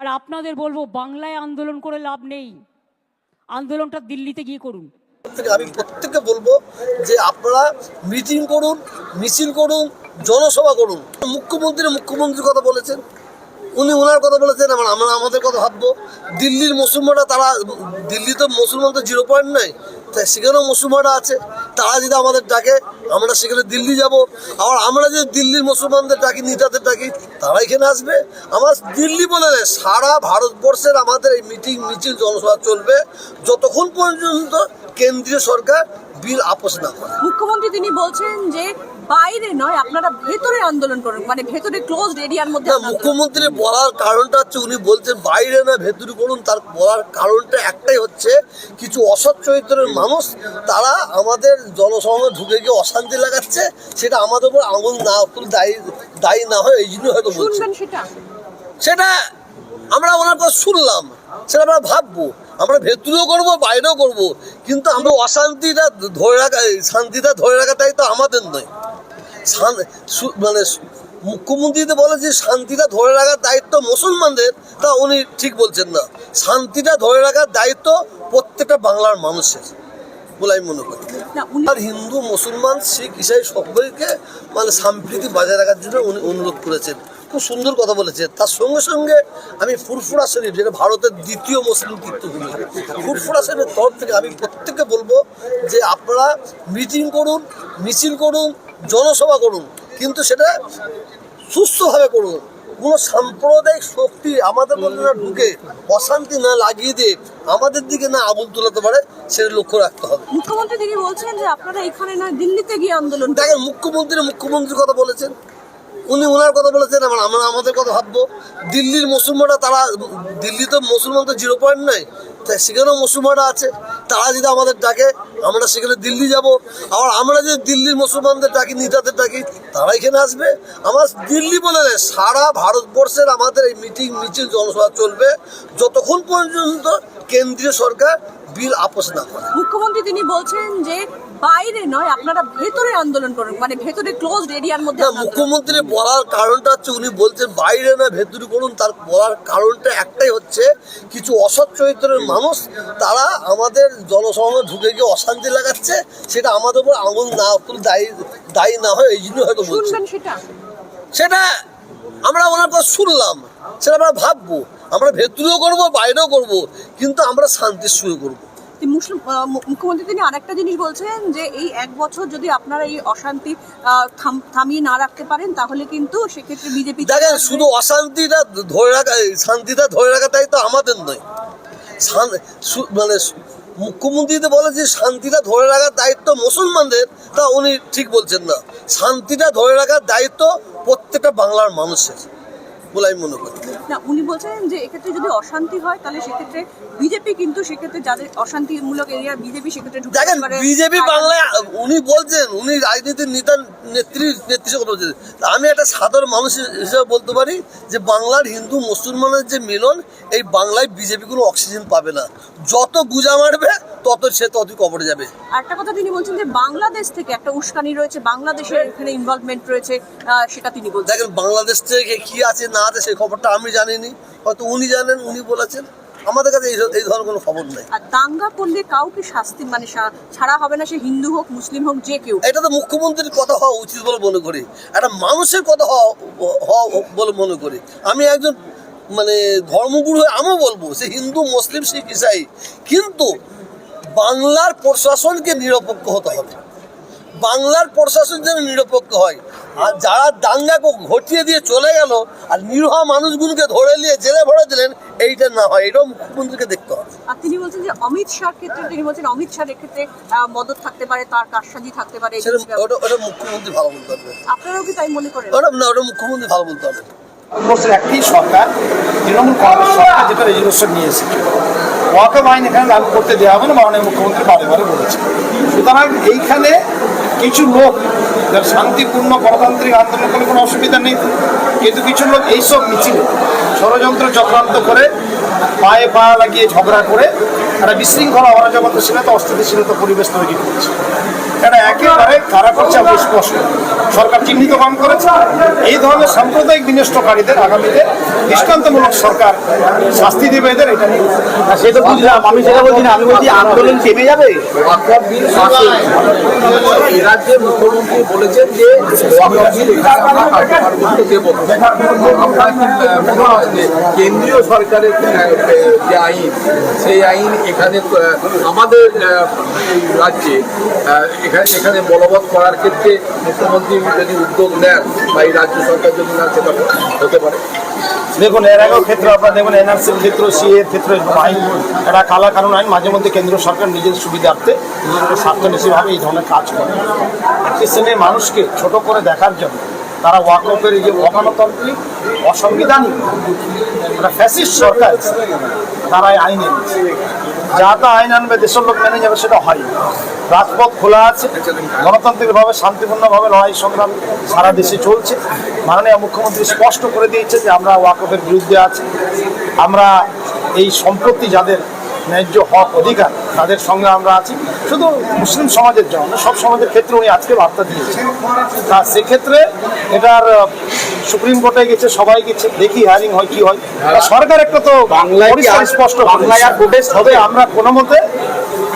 আর আপনাদের বলব, বাংলায় আন্দোলন করে লাভ নেই। আন্দোলনটা দিল্লিতে গিয়ে করুন। আমি প্রত্যেককে বলব যে আপনারা মিটিং করুন, মিছিল করুন, জনসভা করুন। মুখ্যমন্ত্রী মুখ্যমন্ত্রীর কথা বলেছেন, উনি ওনার কথা বলেছেন আমরা আমরা আমাদের কথা ভাববো। দিল্লির মুসলমানরা তারা দিল্লি তো মুসলমান তো জিরো পয়েন্ট নাই, তাই সেখানেও মুসলমানরা আছে। তারা যদি আমাদের ডাকে, আমরা সেখানে দিল্লি যাব। আবার আমরা যদি দিল্লির মুসলমানদের ডাকি, নেতাদের ডাকি তারা এখানে আসবে। আমার দিল্লি বলে সারা ভারতবর্ষের আমাদের এই মিটিং মিছিল, জনসভা চলবে যতক্ষণ পর্যন্ত কেন্দ্রীয় সরকার বিল আপোষ না করে মুখ্যমন্ত্রী তিনি বলছেন যে বাইরে নয় আপনারা ভেতরে আন্দোলন করুন মানে ভেতরে ক্লোজ এরিয়ার মধ্যে মুখ্যমন্ত্রী বলার কারণটা হচ্ছে উনি বলছেন বাইরে না ভেতরে করুন তার বলার কারণটা একটাই হচ্ছে কিছু অসৎ চরিত্রের মানুষ তারা আমাদের জনসমাজে ঢুকে গিয়ে অশান্তি লাগাচ্ছে সেটা আমাদের উপর আঙুল না দায়ী দায়ী না হয় এই জন্য হয়তো বলছে। শুনবেন সেটা? সেটা আমরা ওনার কথা শুনলাম। সেটা আমরা ভাববো। আমরা ভেতরেও করব বাইরেও করব। কিন্তু আমরা অশান্তিটা ধরে রাখা শান্তিটা ধরে রাখাটাই তো আমাদের নয়। মানে সু- মুখ্যমন্ত্রী বলে যে শান্তিটা ধরে রাখার দায়িত্ব মুসলমানদের তা উনি ঠিক বলছেন না। শান্তিটা ধরে রাখার দায়িত্ব প্রত্যেকটা বাংলার মানুষের বলে আমি মনে করি। আর হিন্দু মুসলমান শিখ ইসাই সকলকে মানে সম্প্রীতি বজায় রাখার জন্য উনি অনুরোধ করেছেন। খুব সুন্দর কথা বলেছেন তার সঙ্গে সঙ্গে আমি ফুরফুরা শরীফ যেটা ভারতের দ্বিতীয় মুসলিম তীর্থভূমি ফুরফুরা শরীফের তরফ থেকে আমি প্রত্যেককে বলব যে আপনারা মিটিং করুন মিছিল করুন জনসভা করুন কিন্তু সেটা সুস্থভাবে করুন। কোনো সাম্প্রদায়িক শক্তি আমাদের মধ্যে না ঢুকে অশান্তি না লাগিয়ে দিয়ে আমাদের দিকে না আবুল তোলাতে পারে সেটা লক্ষ্য রাখতে হবে। মুখ্যমন্ত্রী তিনি বলছেন যে আপনারা এখানে নয় দিল্লিতে গিয়ে আন্দোলন। দেখেন মুখ্যমন্ত্রী মুখ্যমন্ত্রীর কথা বলেছেন। উনি ওনার কথা বলেছেন আমরা আমরা আমাদের কথা ভাববো। দিল্লির মুসলমানরা তারা, দিল্লি তো মুসলমান তো জিরো পয়েন্ট নাই, তাই সেখানেও মুসলমানরা আছে। তারা যদি আমাদের ডাকে, আমরা সেখানে দিল্লি যাব। আবার আমরা যদি দিল্লির মুসলমানদের ডাকি, নেতাদের ডাকি, তারা এখানে আসবে। আমার দিল্লি বলে সারা ভারতবর্ষের আমাদের এই মিটিং মিছিল, জনসভা চলবে। যতক্ষণ পর্যন্ত কেন্দ্রীয় সরকার বিল আপোষ না করে। মুখ্যমন্ত্রী তিনি বলছেন যে বাইরে নয় আপনারা ভেতরে আন্দোলন করুন মানে ভেতরে ক্লোজড এরিয়ার মধ্যে মুখ্যমন্ত্রী বলার কারণটা হচ্ছে উনি বলছেন বাইরে না ভেতরে করুন তার বলার কারণটা একটাই হচ্ছে কিছু অসৎ চরিত্রের মানুষ তারা আমাদের জনসমাজে ঢুকে গিয়ে অশান্তি লাগাচ্ছে সেটা আমাদের উপর আঙুল না তুল দায়ী দায়ী না হয় এই জন্য হয়তো বলছে। শুনবেন সেটা? সেটা আমরা ওনার কথা শুনলাম সেটা আমরা ভাববো আমরা ভেতরেও করব বাইরেও করব কিন্তু আমরা শান্তির শুরু করব। মুখ্যমন্ত্রী তিনি আরেকটা জিনিস বলছেন যে এই এক বছর যদি আপনারা এই অশান্তি থাম- থামিয়ে না রাখতে পারেন, তাহলে কিন্তু সেক্ষেত্রে বিজেপি দেখেন, শুধু অশান্তিটা ধরে রাখা শান্তিটা ধরে রাখাটাই তো আমাদের নয়। মানে মুখ্যমন্ত্রী বলে যে শান্তিটা ধরে রাখার দায়িত্ব মুসলমানদের, তা উনি ঠিক বলছেন না। শান্তিটা ধরে রাখার দায়িত্ব প্রত্যেকটা বাংলার মানুষের। বলে আমি মনে করি না উনি বলছেন যে এক্ষেত্রে যদি অশান্তি হয় তাহলে সেক্ষেত্রে বিজেপি কিন্তু সেক্ষেত্রে যাদের অশান্তিমূলক এরিয়া বিজেপি সেক্ষেত্রে দেখেন বিজেপি বাংলায় উনি বলছেন উনি রাজনীতির নেতা নেত্রী নেতৃত্ব কথা বলছেন। আমি একটা সাধারণ মানুষ হিসেবে বলতে পারি যে বাংলার হিন্দু মুসলমানের যে মিলন এই বাংলায় বিজেপি কোনো অক্সিজেন পাবে না। যত গুজা মারবে তত সে ততই কবরে যাবে। একটা কথা তিনি বলছেন যে বাংলাদেশ থেকে একটা উস্কানি রয়েছে বাংলাদেশের এখানে ইনভলভমেন্ট রয়েছে সেটা তিনি বলছেন। দেখেন বাংলাদেশ থেকে কি আছে না আছে সেই খবরটা আমি জানিনি হয়তো উনি জানেন উনি বলেছেন। আমাদের কাছে এই এই ধরনের কোনো খবর নেই। আর দাঙ্গা করলে কাউকে শাস্তি মানে ছাড়া হবে না সে হিন্দু হোক মুসলিম হোক যে কেউ। এটা তো মুখ্যমন্ত্রীর কথা হওয়া উচিত বলে মনে করি। একটা মানুষের কথা হওয়া হওয়া বলে মনে করি। আমি একজন মানে ধর্মগুরু হয়ে আমিও বলব সে হিন্দু মুসলিম শিখ ইসাই। কিন্তু বাংলার প্রশাসনকে নিরপেক্ষ হতে হবে। বাংলার প্রশাসন যেন নিরপেক্ষ হয়। আর যারা দাঙ্গা ঘটিয়ে দিয়ে চলে গেল আর নিরহ মানুষগুলোকে ধরে নিয়ে জেলে ভরে দিলেন এইটা না হয় এটাও মুখ্যমন্ত্রীকে দেখতে হবে। আর তিনি বলছেন যে অমিত শাহ ক্ষেত্রে তিনি বলছেন অমিত শাহের ক্ষেত্রে মদত থাকতে পারে তার কারসাজি থাকতে পারে। ওটা ওটা মুখ্যমন্ত্রী ভালো বলতে হবে আপনারাও কি তাই মনে করেন? ওটা না ওটা মুখ্যমন্ত্রী ভালো বলতে হবে একটি সরকার তৃণমূল কংগ্রেস সরকার যেটা রেজলিউশন নিয়ে এসেছে। ওয়াকফ আইন এখানে লাগু করতে দেওয়া হবে না মাননীয় মুখ্যমন্ত্রী বারে বারে বলেছে সুতরাং এইখানে কিছু লোক যার শান্তিপূর্ণ গণতান্ত্রিক আন্দোলন করলে কোনো অসুবিধা নেই। কিন্তু কিছু লোক এইসব মিছিলে ষড়যন্ত্র চক্রান্ত করে পায়ে পা লাগিয়ে ঝগড়া করে একটা বিশৃঙ্খলা অরাজকতা অস্থিতিশীলতা পরিবেশ তৈরি করছে। এটা একেবারে কারা করছে, আমি স্পষ্ট সরকার চিহ্নিত কম করেছে। এই ধরনের সাম্প্রদায়িক বিনষ্টকারীদের আগামীতে দৃষ্টান্তমূলক সরকার শাস্তি দেবে এদের, এটা সে তো বুঝলাম। আমি সেটা বলছি না, আমি বলছি আন্দোলন থেমে যাবে? মুখ্যমন্ত্রী বলেছেন যে কেন্দ্রীয় সরকারের যে আইন, সেই আইন এখানে, আমাদের রাজ্যে এখানে এখানে বলবৎ করার ক্ষেত্রে মুখ্যমন্ত্রী যদি উদ্যোগ নেন বা এই রাজ্য সরকার যদি নেন সেটা হতে পারে। দেখুন, এর আগেও ক্ষেত্রে আপনারা দেখবেন এনআরসির ক্ষেত্রে সি এর ক্ষেত্রে আইন একটা কালা কারণ আইন, মাঝে মধ্যে কেন্দ্র সরকার নিজের সুবিধার্থে নিজেদের স্বার্থনীতিভাবে এই ধরনের কাজ করে। একটি শ্রেণির মানুষকে ছোট করে দেখার জন্য তারা ওয়াকফের এই যে অগণতান্ত্রিক অসাংবিধানিক একটা ফ্যাসিস্ট সরকার, তারাই আইন এনেছে। যা তা আইন আনবে দেশের লোক মেনে যাবে সেটা হয়। রাজপথ খোলা আছে, গণতান্ত্রিকভাবে শান্তিপূর্ণভাবে লড়াই সংগ্রাম সারা দেশে চলছে। মাননীয় মুখ্যমন্ত্রী স্পষ্ট করে দিয়েছে যে আমরা ওয়াকফের বিরুদ্ধে আছি। আমরা এই সম্পত্তি যাদের ন্যায্য হক অধিকার তাদের সঙ্গে আমরা আছি। শুধু মুসলিম সমাজের জন্য সব সমাজের ক্ষেত্রে উনি আজকে বার্তা দিয়েছেন। তা সেক্ষেত্রে এটার সুপ্রিম কোর্টে গেছে সবাই গেছে দেখি হায়ারিং হয় কি হয়। সরকার একটা তো বাংলায় স্পষ্ট বাংলায় আর প্রোটেস্ট হবে? আমরা কোনো মতে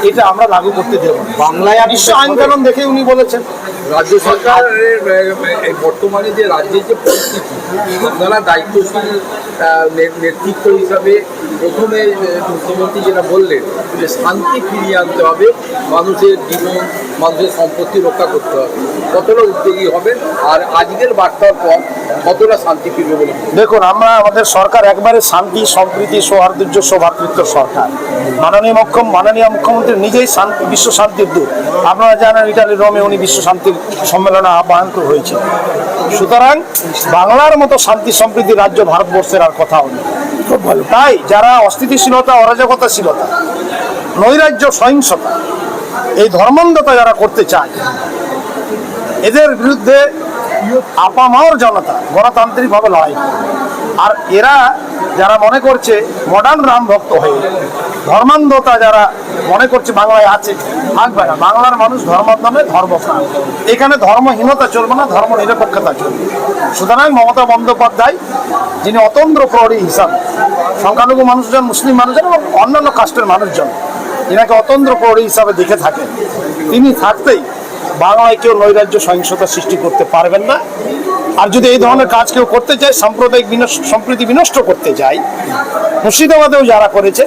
এটা আমরা লাগু করতে দেব বাংলায় আর বিশ্ব আইন কানুন দেখে উনি বলেছেন। রাজ্য সরকারের এই বর্তমানে যে রাজ্যের যে পরিস্থিতি, আপনারা দায়িত্বশীল নেতৃত্ব হিসাবে প্রথমে মুখ্যমন্ত্রী যেটা বললেন, যে শান্তি ফিরিয়ে আনতে হবে, মানুষের জীবন, মানুষের সম্পত্তি রক্ষা করতে হবে। কতটা উদ্যোগী হবে আর আজকের বার্তার পর কতটা শান্তি ফিরবে বলে দেখুন, আমরা আমাদের সরকার একবারে শান্তি, সম্প্রীতি, সৌহার্দ্য, সৌভাতৃত্ব সরকার। মাননীয় মুখ্য, মাননীয় মুখ্যমন্ত্রী নিজেই শান্তি বিশ্ব শান্তির দূত। আপনারা জানেন ইটালি, রোমে উনি বিশ্ব শান্তির সম্মেলনে আহ্বান হয়েছে সুতরাং বাংলার মতো শান্তি সম্প্রীতি রাজ্য ভারতবর্ষের আর কোথাও নেই। খুব ভালো। তাই যারা অস্থিতিশীলতা অরাজকতাশীলতা নৈরাজ্য সহিংসতা এই ধর্মান্ধতা যারা করতে চায় এদের বিরুদ্ধে আপামার জনতা গণতান্ত্রিকভাবে লড়াই আর এরা যারা মনে করছে মডার্ন রাম ভক্ত হয়ে ধর্মান্ধতা যারা মনে করছে বাংলায় আছে থাকবে না। বাংলার মানুষ ধর্মের নামে ধর্ম এখানে ধর্মহীনতা চলবে না, ধর্ম নিরপেক্ষতা চলবে। সুতরাং মমতা বন্দ্যোপাধ্যায়, যিনি অতন্দ্র প্রহরী হিসাবে সংখ্যালঘু মানুষজন, মুসলিম মানুষজন এবং অন্যান্য কাস্টের মানুষজন এনাকে অতন্ত্র প্রহরী হিসাবে দেখে থাকেন। তিনি থাকতেই বাংলায় কেউ নৈরাজ্য, সহিংসতা সৃষ্টি করতে পারবেন না। আর যদি এই ধরনের কাজ কেউ করতে চায়, সাম্প্রদায়িক সম্প্রীতি বিনষ্ট করতে যায় মুর্শিদাবাদেও যারা করেছে,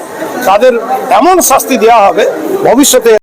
তাদের এমন শাস্তি দেওয়া হবে, ভবিষ্যতে